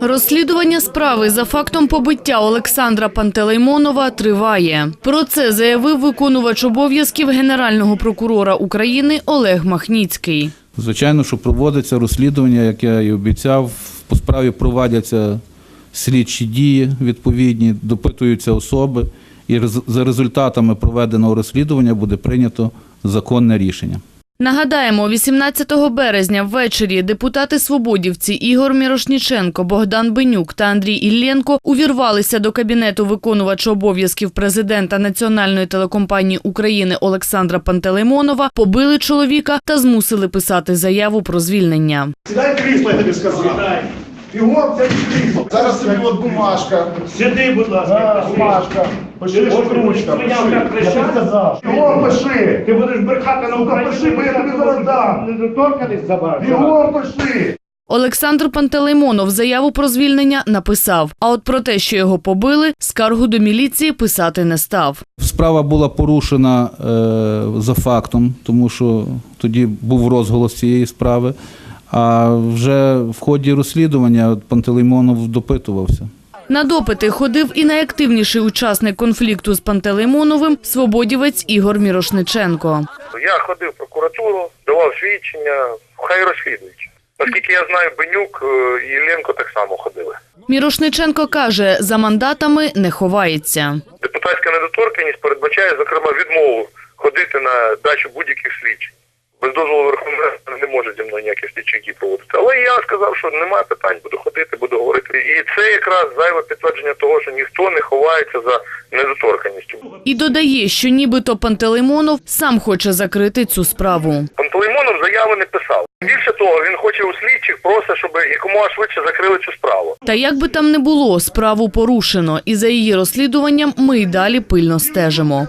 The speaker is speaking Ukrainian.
Розслідування справи за фактом побиття Олександра Пантелеймонова триває. Про це заявив виконувач обов'язків Генерального прокурора України Олег Махніцький. Звичайно, що проводиться розслідування, як я і обіцяв. По справі проводяться слідчі дії відповідні, допитуються особи, і за результатами проведеного розслідування буде прийнято законне рішення. Нагадаємо, 18 березня ввечері депутати свободівці Ігор Мірошніченко, Богдан Бенюк та Андрій Ілленко увірвалися до кабінету виконувача обов'язків президента Національної телекомпанії України Олександра Пантелеймонова, побили чоловіка та змусили писати заяву про звільнення. Сідай крісло, я тобі сказав. Бігом це крісло. Зараз тобі от бумажка. Сиди, будь ласка, бумажка. Пиши, от ручка. Я Пиши. так кричав. сказав. Бігом пиши. Ти будеш брехати на Україні. пиши, бо я тобі зараз дам. Недоторканість забрати. Бігом пиши. Олександр Пантелеймонов заяву про звільнення написав. А от про те, що його побили, скаргу до міліції писати не став. Справа була порушена е, за фактом, тому що тоді був розголос цієї справи. А вже в ході розслідування Пантелеймонов допитувався. На допити ходив і найактивніший учасник конфлікту з Пантелеймоновим свободівець Ігор Мірошниченко. Я ходив в прокуратуру, давав свідчення, хай розслідують. Наскільки я знаю, Бенюк е, і Єленко так само ходили. Мірошниченко каже, за мандатами не ховається. Депутатська недоторканність передбачає, зокрема, відмову ходити на дачу будь-яких слідчих. Може зі мною ніяких слідчих дій проводити. Але я сказав, що немає питань, буду ходити, буду говорити. І це якраз зайве підтвердження того, що ніхто не ховається за недоторканістю. І додає, що нібито Пантелеймонов сам хоче закрити цю справу. Пантелеймонов заяви не писав. Більше того, він хоче у слідчих просто, щоб якомога швидше закрили цю справу. Та як би там не було, справу порушено, і за її розслідуванням ми й далі пильно стежимо.